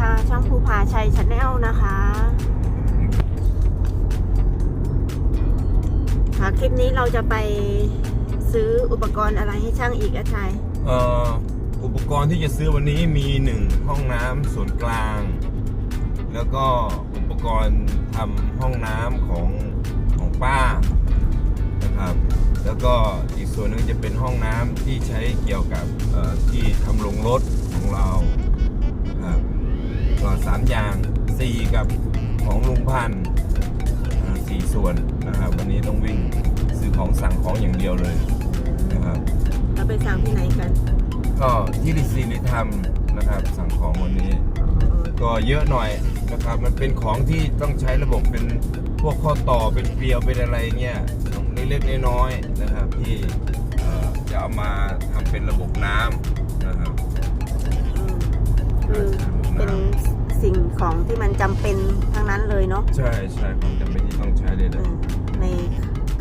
ค่ะ ช่องภูผาชัยชาแนลนะคะค่ะคลิปนี้เราจะไปซื้ออุปกรณ์อะไรให้ช่างอีกอะชัยเอ่ออุปกรณ์ที่จะซื้อวันนี้มีหนึ่งห้องน้ำส่วนกลาง แล้วก็อุปกรณ์ทำห้องน้ำของของป้านะครับแล้วก็อีกส่วนหนึงจะเป็นห้องน้ำที่ใช้เกี่ยวกับที่ทำลงรถของเรา ก็สามอย่างสี่กับของลุงพันธ์อ่าสี่ส่วนนะครับวันนี้ต้องวิ่งซื้อของสั่งของอย่างเดียวเลยนะครับเราไปสั่งที่ไหนกัน ก็ที่ดิซีริธรรมนะครับสั่งของวันนี้ก็เยอะหน่อยนะครับ มันเป็นของที่ต้องใช้ระบบเป็นพวกข้อต่อเป็นเกลียวเป็นอะไรเงี้ยเล็กๆน้อยๆนะครับ ที่เอ่อจะเอามาทำเป็นระบบน้ำนะครับอืมคือเป็น สิ่งของที่มันจำเป็นทั้งนั้นเลยเนาะใช่ใช่ของจำเป็นที่ต้องใช้เลยเอนะอใน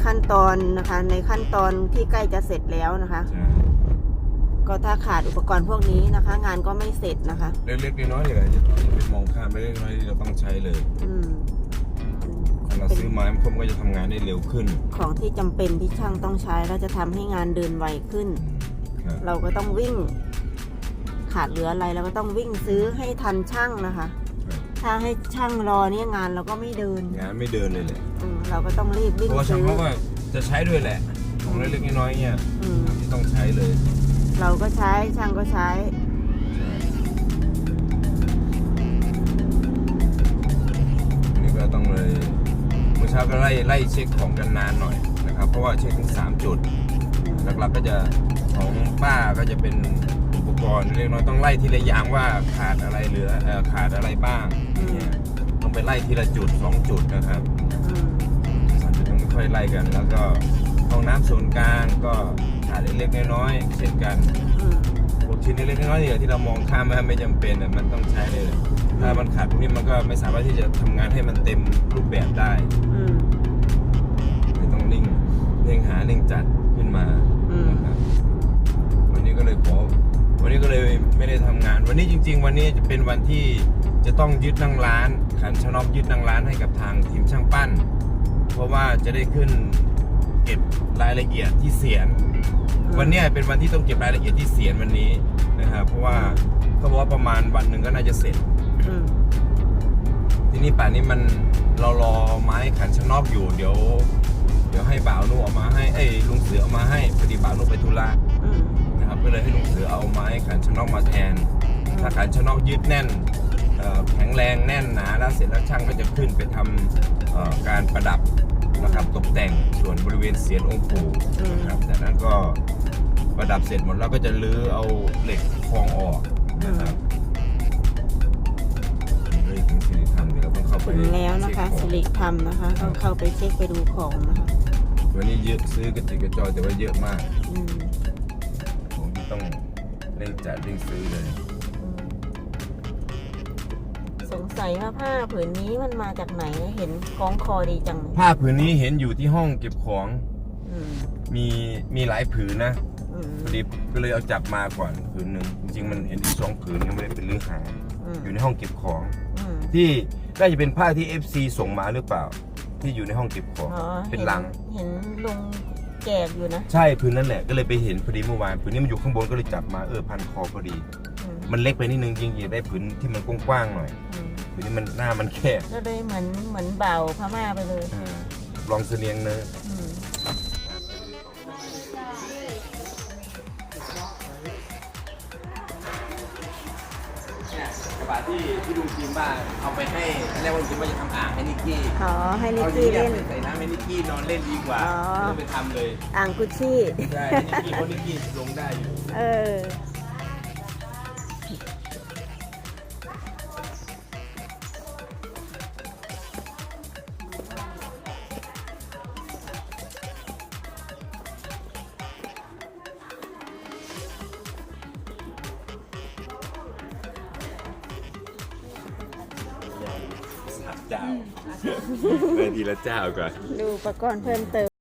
ขั้นตอนนะคะ ในขั้นตอนที่ใกล้จะเสร็จแล้วนะคะ ใช่ก็ถ้าขาดอุปกรณ์พวกนี้นะคะ งานก็ไม่เสร็จนะคะ เล็กๆน้อยๆเลยจะจะไปมองข้ามไปเล็กๆน้อยๆที่เราต้องใช้เลยอืมถ้าเราซื้อมามันก็จะทำงานได้เร็วขึ้นของที่จำเป็นที่ช่างต้องใช้แล้วจะทำให้งานเดินไวขึ้น ครับเราก็ต้องวิ่ง ขาดเหลืออะไรเราก็ต้องวิ่งซื้อให้ทันช่างนะคะครับถ้าให้ช่างรอเนี่ยงานเราก็ไม่เดินงานไม่เดินเลยแหละอืมเราก็ต้องรีบวิ่งเพราะว่าช่างซื้อ เขาก็จะใช้ด้วยแหละ ของเล็กๆน้อยๆเนี่ยอืม ที่ต้องใช้เลยเราก็ใช้ช่างก็ใช้ อันนี้ก็ต้องเลยเมื่อเช้าก็ไล่ไล่เช็คของกันนานหน่อยนะครับ เพราะว่าเช็คถึงสามจุดหลักๆก็จะของป้าก็จะเป็นอุป กรณ์เล็กน้อยต้องไล่ทีละอย่างว่าขาดอะไรเหลือเอ่อขาดอะไรบ้างเนี่ยต้องไปไล่ทีละจุดสองจุดนะครับอืมสามจุดต้องค่อยๆไล่กัน แล้วก็ห้องน้ำส่วนกลางก็ขาดเล็กๆน้อยๆเช่นกันอืม พวกชิ้นเล็กๆน้อยๆเนี่ยที่เรามองข้ามไม่ไม่จำเป็นอะมันต้องใช้เลยถ้ามันขาดพวกนี้มันก็ไม่สามารถที่จะทำงานให้มันเต็มรูปแบบได้อืม เลยต้องเร่งเร่งหาเร่งจัดขึ้นมาอืม นะครับวันนี้ก็เลยขอ วันนี้ก็เลยไม่ได้ทำงาน วันนี้จริง ๆ วันนี้จะเป็นวันที่จะต้องยึดนั่งร้าน ขันชนอกยึดนั่งร้านให้กับทางทีมช่างปั้น เพราะว่าจะได้ขึ้นเก็บรายละเอียดที่เสียน วันนี้เป็นวันที่ต้องเก็บรายละเอียดที่เสียนวันนี้นะครับเพราะว่าเขาบอกว่าประมาณวันหนึ่งก็น่าจะเสร็จทีนี้ป่านนี้มันเรารอไม้ขันชนอกอยู่เดี๋ยว เดี๋ยวให้บ่าวนุ่เอามาให้เอ้ยลุงเสือเอามาให้พอดีบ่าวนุ่ไปธุระ นะครับก็เลยให้ลุงเสือเอาไม้ขันชะนอกมาแทน ถ้าขันชะนอกยืดแน่นเอ่อแข็งแรงแน่นหนาแล้วเสร็จแล้วช่างก็จะขึ้นไปทำเอ่อการประดับนะครับตกแต่งส่วนบริเวณเสียนองค์ปู่นะครับจากนั้นก็ประดับเสร็จหมดแล้วก็จะลื้อเอาเหล็กคลองออกนะครับเลยถึงสิริธรรมเดี๋ยวเราต้องเข้าไปถึงแล้วนะคะเช็สิของริธรรมนะคะต้องเข้าไปเช็คไปดูของนะคะวันนี้เยอะซื้อกระจิกกระจอยแต่ว่าเยอะมากอืมผมที่ต้อง เร่งจัดเร่งซื้อเลยอืมสงสัยว่าผ้าผืนนี้มันมาจากไหนเห็นคล้องคอดีจังเลยผ้าผืนนี้เห็นอยู่ที่ห้องเก็บของ อืมมีมีหลายผืนนะอืมพอดีก็เลยเอาจับมาก่อนผืนหนึ่งจริงๆมันเห็นอีกสองผืนยังไม่ได้เป็นรื้อหา อืมอยู่ในห้องเก็บของ อืม ที่น่าจะเป็นผ้าที่ FC ส่งมาหรือเปล่า ที่อยู่ในห้องเก็บของ อ๋อเป็นลัง เห็นลุง แจกอยู่นะ ใช่ผืนนั้นแหละก็เลยไปเห็นพอดีเมื่อวานผืนนี้มันอยู่ข้างบนก็เลยจับมาเออพันคอพอดีอืมมันเล็กไปนิดนึงจริงๆอยากได้ผืนที่มันกว้างๆหน่อยอืมผืนนี้มันหน้ามันแคบก็เลยเหมือนเหมือนเบาพม่าไปเลยอ่าลองเสนียงเนอะ บะที่ที่ลุงจิมบ้าเอาไปให้แรกว่าลุงจิมว่าจะทำอ่างให้นิกกี้ขอให้นิกเอากี้เล่เล่นนใส่น้ำให้นิกกี้นอนเล่นดีกว่าอ๋อก็ไปทำเลย อ่างกุชชี่ใช่ให้นิกกี้เพราะนิกกี้ลงได้อยู่ เออ เจ้าเลยทีละเจ้าก่อน ดูอุปกรณ์เพิ่มเติม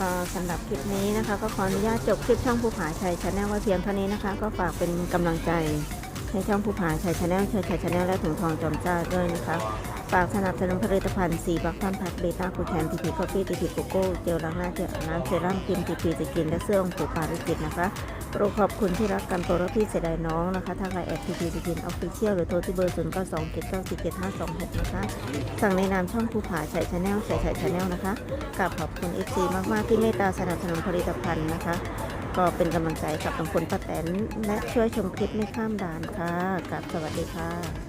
ก็สำหรับคลิปนี้นะคะ ก็ขออนุญาตจบคลิปช่องภูผาชัยชาแนลไว้เพียงเท่านี้นะคะ ก็ฝากเป็นกำลังใจให้ช่องภูผาชัยชาแนลชัยชัยชาแนลและถึงทองจอมเจ้าด้วยนะคะ ฝากสนับสนุนผลิตภัณฑ์สีบักทัมพัดเบต้าคูแคนทีพีคอฟฟี่ทีพีโกโก้เจลล้างหน้าเจลน้ำเซรั่มครีมทีพีสกินและเสื้อองค์ปู่ปาริจิตนะคะโปรขอบคุณที่รักกันโปรรักพี่เสียดายน้องนะคะทางไลน์แอดทีพีสกินออฟฟิเชียลหรือโทรที่เบอร์ศูนย์เก้าสองเจ็ดเก้าสี่เจ็ดห้าสองหกนะคะสั่งในนามช่องภูผาชัยชาแนลชัยชัยชาแนลนะคะกราบขอบคุณเอฟซีมากๆที่เมตตาสนับสนุนผลิตภัณฑ์นะคะ ก็เป็นกำลังใจกับลุงพลป้าแตนและช่วยชมคลิปไม่ข้ามด่านค่ะกับสวัสดีค่ะ